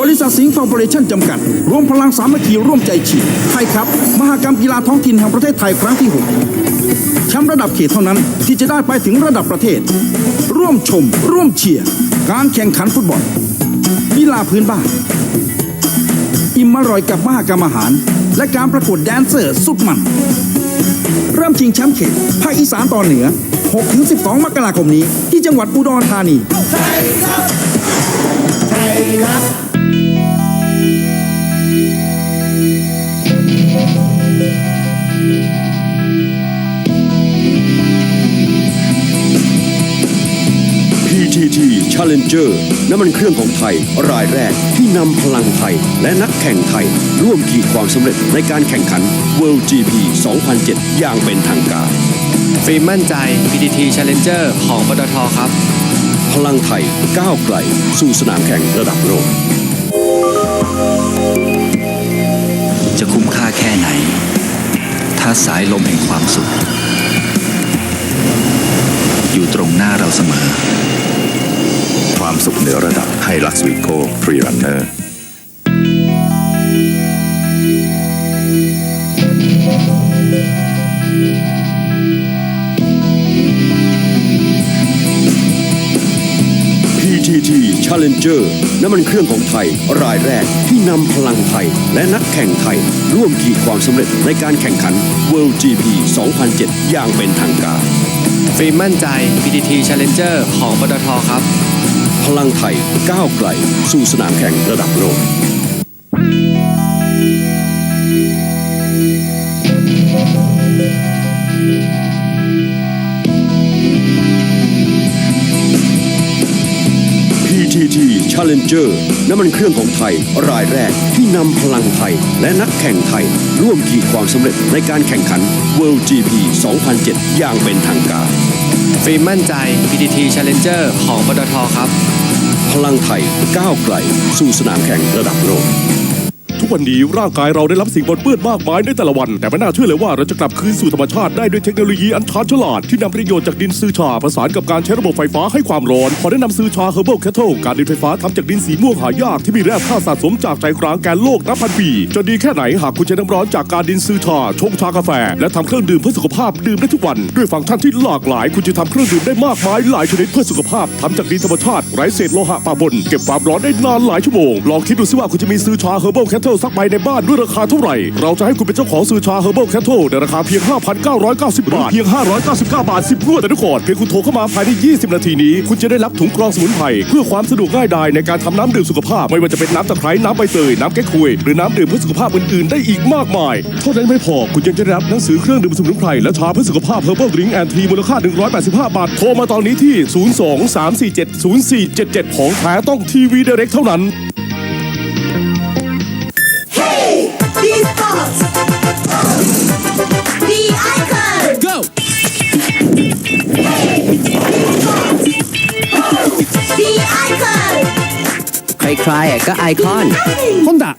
บริษัทสิงห์คอร์ปอเรชั่นจำกัด รวมพลังสามัคคีร่วมใจฉีดไทยครับ มหากรรมกีฬาท้องถิ่นแห่งประเทศไทยครั้งที่ 6 แชมป์ระดับเขตเท่านั้นที่จะได้ไปถึงระดับประเทศ ร่วมชม ร่วมเชียร์การแข่งขันฟุตบอลกีฬาพื้นบ้าน อิ่มอร่อยกับมหากรรมอาหาร และการประกวดแดนเซอร์สุดมัน เริ่มชิงแชมป์เขตภาคอีสานตอนเหนือ 6-12 มกราคมนี้ ที่จังหวัดอุดรธานี PTT Challenger น้ำมันเครื่องของไทย รายแรกที่นำพลังไทย และนักแข่งไทย ร่วมขีดความสำเร็จในการแข่งขัน World GP 2007 อย่างเป็นทางการฟิล์มมั่นใจ PTT Challenger ของปตทครับ พลังไทยก้าวไกล สู่สนามแข่งระดับโลกจะคุ้มค่าแค่ไหน ถ้าสายลมแห่งความสุข อยู่ตรงหน้าเราเสมอ ความสุขเหนือระดับไฮลักซ์วีโก้ฟรีรันเนอร์ PTT Challenger น้ำมันเครื่องของไทย รายแรกที่นำพลังไทย และนักแข่งไทย ร่วมขีดความสำเร็จในการแข่งขัน World GP 2007 อย่างเป็นทางการฟิล์มมั่นใจ PTT Challenger ของปตทครับ พลังไทยก้าวไกล สู่สนามแข่งระดับโลก PTT Challenger น้ำมันเครื่องของไทย รายแรกที่นำพลังไทย และนักแข่งไทย ร่วมขีดความสำเร็จในการแข่งขัน World GP 2007 อย่างเป็นทางการ ฟิล์มมั่นใจ PTT Challenger ของปตทครับ พลังไทยก้าวไกล สู่สนามแข่งระดับโลก ทุกวันนี้ร่างกายเราได้รับสิ่งปนเปื้อนมากมายในแต่ละวัน แต่ไม่น่าเชื่อเลยว่าเราจะกลับคืนสู่ธรรมชาติได้ด้วยเทคโนโลยีอันชาญฉลาด ที่นำประโยชน์จากดินซือชาผสานกับการใช้ระบบไฟฟ้าให้ความร้อน ขอแนะนำซือชาเฮอร์เบิลแคทเทิลการดินไฟฟ้าทำจากดินสีม่วงหายากที่มีแร่ธาตุสะสมจากใจกลางแกนโลกนับพันปีจะดีแค่ไหนหากคุณใช้น้ำร้อนจากการดินซือชาชงชากาแฟ และทำเครื่องดื่มเพื่อสุขภาพดื่มได้ทุกวันด้วยฟังก์ชันที่หลากหลาย คุณจะทำเครื่องดื่มได้มากมายหลายชนิดเพื่อสุขภาพทำจากดินธรรมชาติไร้เศษโลหะปะปนเก็บความร้อนได้นานหลายชั่วโมงลองคิดดูซิว่าคุณจะมีซือชาเฮอร์เบิลแคททลสักใบในบ้านด้วยราคาเท่าไหร่ เราจะให้คุณเป็นเจ้าของซือชาเฮอร์เบิลแคทเทิลในราคาเพียง 5,990 บาท เพียง 599 บาท 10งวดแต่ทุกคนเพียงคุณโทรเข้ามาภายใน 20 นาทีนี้ คุณจะได้รับถุงกรองสมุนไพรเพื่อความสะดวกง่ายดายในการทำน้ำดื่มสุขภาพ ไม่ว่าจะเป็นน้ำตะไคร้น้ำใบเตยน้ำแก้ควยหรือน้ำดื่มเพื่อสุขภาพอื่นๆ ได้อีกมากมายเท่านั้นไม่พอคุณยังจะได้รับหนังสือเครื่องดื่มสมุนไพรและชาเพื่อสุขภาพ Herbal Drink and Tea มูลค่า 185 บาทโทรมาตอนนี้ที่ 02-347-0477 ของแท้ต้องทีวีเดเร็กเท่านั้น ใครๆก็ไอคอน Honda